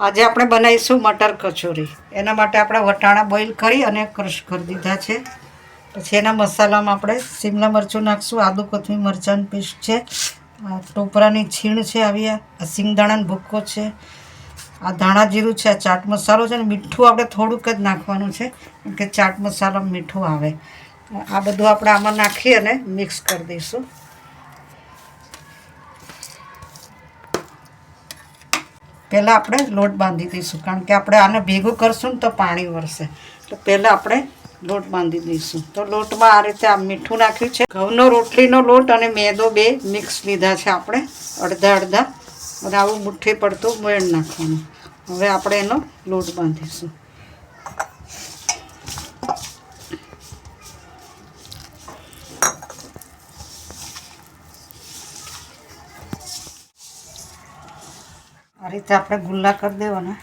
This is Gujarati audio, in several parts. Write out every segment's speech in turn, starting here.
આજે આપણે બનાવીશું મટર કચોરી. એના માટે આપણે વટાણા બોઇલ કરી અને ક્રશ કરી દીધા છે. પછી એના મસાલામાં આપણે શિમલા મરચું નાખશું, આદુ, કોથમીર, મરચાંની પેસ્ટ છે ટોપરાની છીણ છે આવી, આ સિંગદાણાનો ભૂક્કો છે, આ ધાણા જીરું છે, આ ચાટ મસાલો છે અને મીઠું આપણે થોડુંક જ નાખવાનું છે, કેમ કે ચાટ મસાલો મીઠું આવે. આ બધું આપણે આમાં નાખી અને મિક્સ કરી દઈશું. પહેલાં આપણે લોટ બાંધી દઈશું. કારણ કે આપણે આને ભેગું કરશું ને તો પાણી વરસે. તો પહેલાં આપણે લોટ બાંધી દઈશું. તો લોટમાં આ રીતે આ મીઠું નાખ્યું છે. ઘઉંનો રોટલીનો લોટ અને મેદો બે મિક્સ લીધા છે આપણે. અડધા અડધા. અને આવું મુઠ્ઠી પડતું મેળ નાખવાનું. હવે આપણે એનો લોટ બાંધીશું. આ રીતે આપણે ગુલ્લા કરી દેવાના.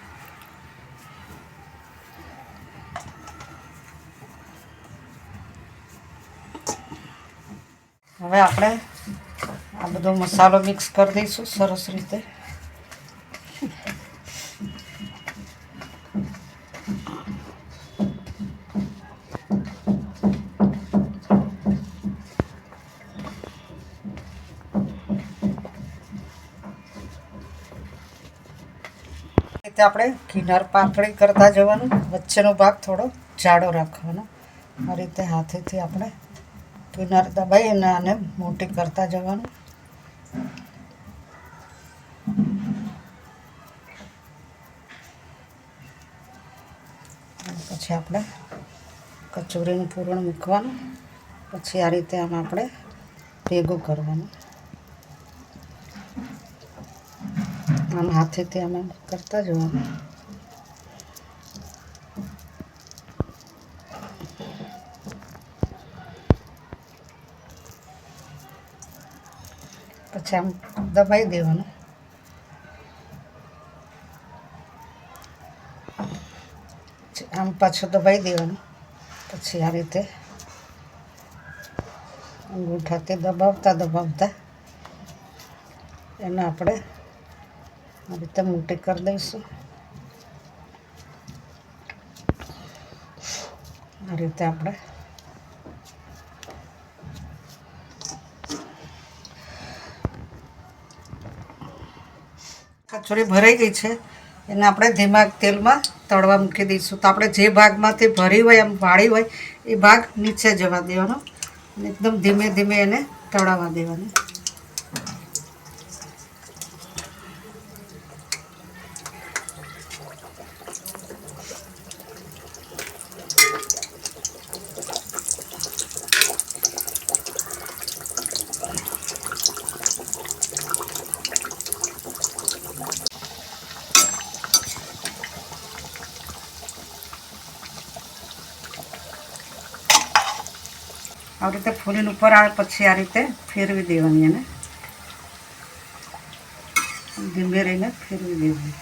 હવે આપણે આ બધો મસાલો મિક્સ કરી દઈશું સરસ રીતે. રીતે આપણે કિનાર પાતળી કરતા જવાનું, વચ્ચેનો ભાગ થોડો જાડો રાખવાનો. આ રીતે હાથેથી આપણે કિનાર દબાઈ અને આને મોટી કરતા જવાનું. પછી આપણે કચોરીનું પૂરણ મૂકવાનું. પછી આ રીતે આમ આપણે ભેગું કરવાનું. આમ હાથેથી આમ કરતા જવાનું પછી આમ દબાઈ દેવાનું. આમ પાછું દબાઈ દેવાનું. પછી આ રીતે અંગૂઠાથી દબાવતા દબાવતા એને આપણે આ રીતે મોટી કરી દઈશું આ રીતે આપણે કચોરી ભરાઈ ગઈ છે. એને આપણે ધીમા તેલમાં તળવા મૂકી દઈશું. તો આપણે જે ભાગમાંથી ભરી હોય એમ વાળી હોય, એ ભાગ નીચે જવા દેવાનો. એકદમ ધીમે ધીમે એને તળાવવા દેવાનું. આવી રીતે ફૂલીને ઉપર આવે પછી આ રીતે ફેરવી દેવાની એને. ધીમે રહીને ફેરવી દેવાની.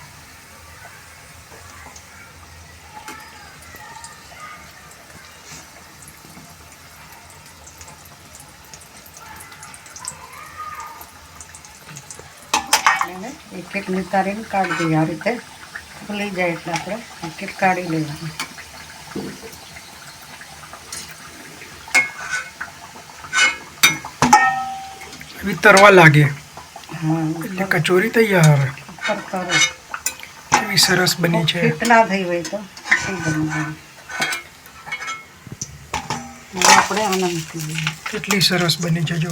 એક એક નિતારીને કાઢી દઈએ. આ રીતે ફૂલી જાય એટલે આપણે એક એક કાઢી લેવાની. વિતરવા લાગે એટલે કચોરી તૈયાર એવી સરસ બની છે ના થઈ હોય તો કેટલી સરસ બની છે જો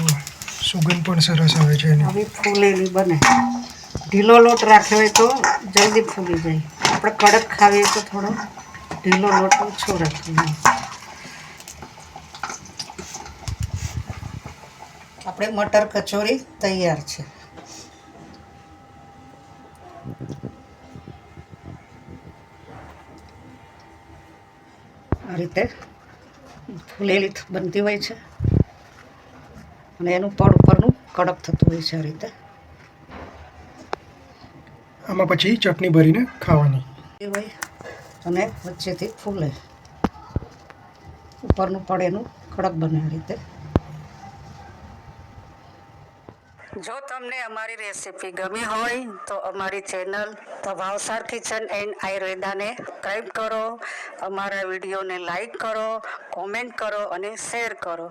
સુગંધ પણ સરસ આવે છે એની ફૂલેલી બને ઢીલો લોટ રાખ્યો હોય તો જલ્દી ફૂલી જાય આપણે કડક ખાવીએ તો થોડો ઢીલો લોટ ઓછો રાખવાનો આપણે મટર કચોરી તૈયાર છે. આ રીતે ફૂલેલી બનતી હોય છે. અને એનું પડ ઉપરનું કડક થતું હોય છે આ રીતે. આમાં પછી ચટણી ભરીને ખાવાની. એ હોય અને વચ્ચેથી ફૂલે. ઉપરનું પડ એનું કડક બને આ રીતે. જો તમને અમારી રેસીપી ગમી હોય તો અમારી channel the Bhavsar kitchen and આયુર્વેદાને subscribe કરો, અમારા વિડીયોને લાઈક કરો કોમેન્ટ કરો અને શેર કરો.